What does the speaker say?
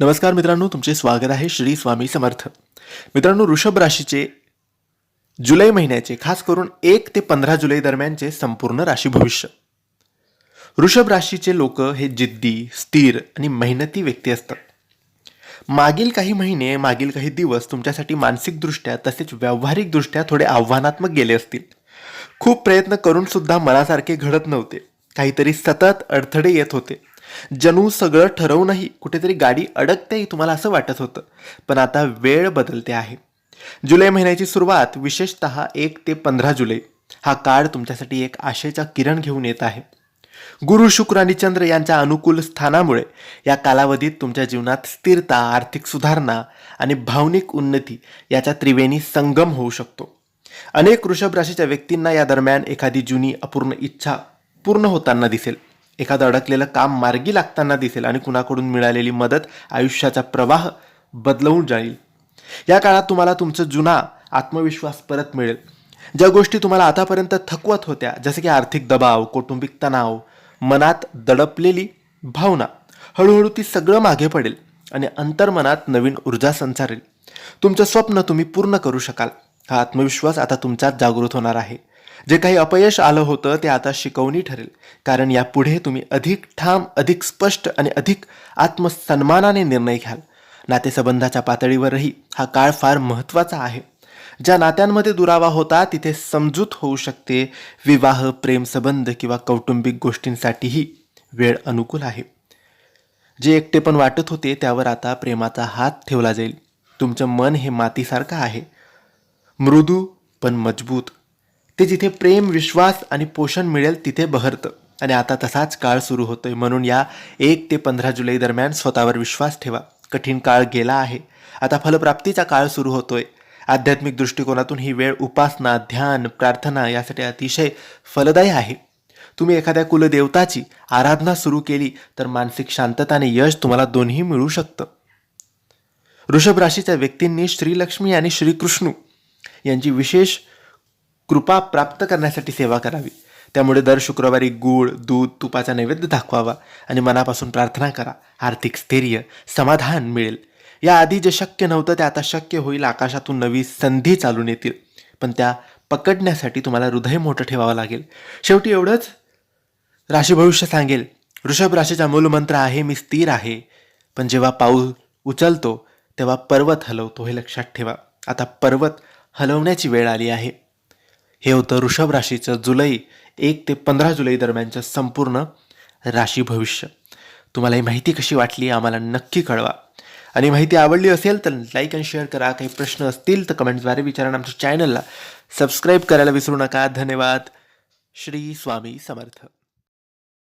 नमस्कार मित्रांनो तुमचे स्वागत आहे श्री स्वामी समर्थ. मित्रांनो वृषभ राशीचे जुलै महिन्याचे खास करून एक ते पंधरा जुलै दरम्यानचे संपूर्ण राशी भविष्य. वृषभ राशीचे लोक हे जिद्दी स्थिर आणि मेहनती व्यक्ती असतात. मागील काही महिने मागील काही दिवस तुमच्यासाठी मानसिकदृष्ट्या तसेच व्यावहारिकदृष्ट्या थोडे आव्हानात्मक गेले असतील. खूप प्रयत्न करून सुद्धा मनासारखे घडत नव्हते. काहीतरी सतत अडथळे येत होते. जणू सगळं ठरवूनही कुठेतरी गाडी अडकतेही तुम्हाला असं वाटत होतं. पण आता वेळ बदलते आहे. जुलै महिन्याची सुरुवात विशेषत एक ते पंधरा जुलै. हा काळ तुमच्यासाठी एक आशेचा किरण घेऊन येत आहे. गुरु शुक्र आणि चंद्र यांच्या अनुकूल स्थानामुळे या कालावधीत तुमच्या जीवनात स्थिरता आर्थिक सुधारणा आणि भावनिक उन्नती याचा त्रिवेणी संगम होऊ शकतो. अनेक वृषभ राशीच्या व्यक्तींना या दरम्यान एखादी जुनी अपूर्ण इच्छा पूर्ण होताना दिसेल. एखादं अडकलेलं काम मार्गी लागताना दिसेल आणि कुणाकडून मिळालेली मदत आयुष्याचा प्रवाह बदलवून जाईल. या काळात तुम्हाला तुमचं जुना आत्मविश्वास परत मिळेल. ज्या गोष्टी तुम्हाला आतापर्यंत थकवत होत्या जसे की आर्थिक दबाव कौटुंबिक तणाव मनात दडपलेली भावना हळूहळू ती सगळं मागे पडेल आणि अंतर्मनात नवीन ऊर्जा संचारेल. तुमचं स्वप्न तुम्ही पूर्ण करू शकाल. हा आत्मविश्वास आता तुमच्यात जागृत होणार आहे. जे काही अपयश आलं होतं ते आता शिकवणी ठरेल. कारण यापुढे तुम्ही अधिक ठाम अधिक स्पष्ट आणि अधिक आत्मसन्मानाने निर्णय घ्याल. नातेसंबंधाच्या पातळीवरही हा काळ फार महत्त्वाचा आहे. ज्या नात्यांमध्ये दुरावा होता तिथे समजूत होऊ शकते. विवाह प्रेमसंबंध किंवा कौटुंबिक गोष्टींसाठीही वेळ अनुकूल आहे. जे एकटेपण वाटत होते त्यावर आता प्रेमाचा हात ठेवला जाईल. तुमचं मन हे मातीसारखं आहे. मृदू पण मजबूत ते जिथे प्रेम विश्वास आणि पोषण मिळेल तिथे बहरतं. आणि आता तसाच काळ सुरू होतोय. म्हणून या एक ते पंधरा जुलै दरम्यान स्वतःवर विश्वास ठेवा. कठीण काळ गेला आहे. आता फलप्राप्तीचा काळ सुरू होतोय. आध्यात्मिक दृष्टिकोनातून ही वेळ उपासना ध्यान प्रार्थना यासाठी अतिशय फलदायी आहे. तुम्ही एखाद्या कुलदेवताची आराधना सुरू केली तर मानसिक शांतता आणि यश तुम्हाला दोन्ही मिळू शकतं. वृषभ राशीच्या व्यक्तींनी श्रीलक्ष्मी आणि श्रीकृष्ण यांची विशेष कृपा प्राप्त करण्यासाठी सेवा करावी. त्यामुळे दर शुक्रवारी गूळ दूध तुपाचा नैवेद्य दाखवावा आणि मनापासून प्रार्थना करा. आर्थिक स्थैर्य समाधान मिळेल. याआधी जे शक्य नव्हतं ते आता शक्य होईल. आकाशातून नवी संधी चालून येतील. पण त्या पकडण्यासाठी तुम्हाला हृदय मोठं ठेवावं लागेल. शेवटी एवढंच. राशी भविष्य सांगेल ऋषभ राशीचा मूलमंत्र आहे मी स्थिर आहे. पण जेव्हा पाऊल उचलतो तेव्हा पर्वत हलवतो. हे लक्षात ठेवा. आता पर्वत हलवण्याची वेळ आली आहे. हे होतं वृषभ राशीचं जुलै एक ते पंधरा जुलै दरम्यानचं संपूर्ण राशी भविष्य. तुम्हाला ही माहिती कशी वाटली आम्हाला नक्की कळवा. आणि माहिती आवडली असेल तर लाईक अँड शेअर करा. काही प्रश्न असतील तर कमेंट्सद्वारे विचारा आमच्या चॅनलला सबस्क्राईब करायला विसरू नका. धन्यवाद. श्री स्वामी समर्थ.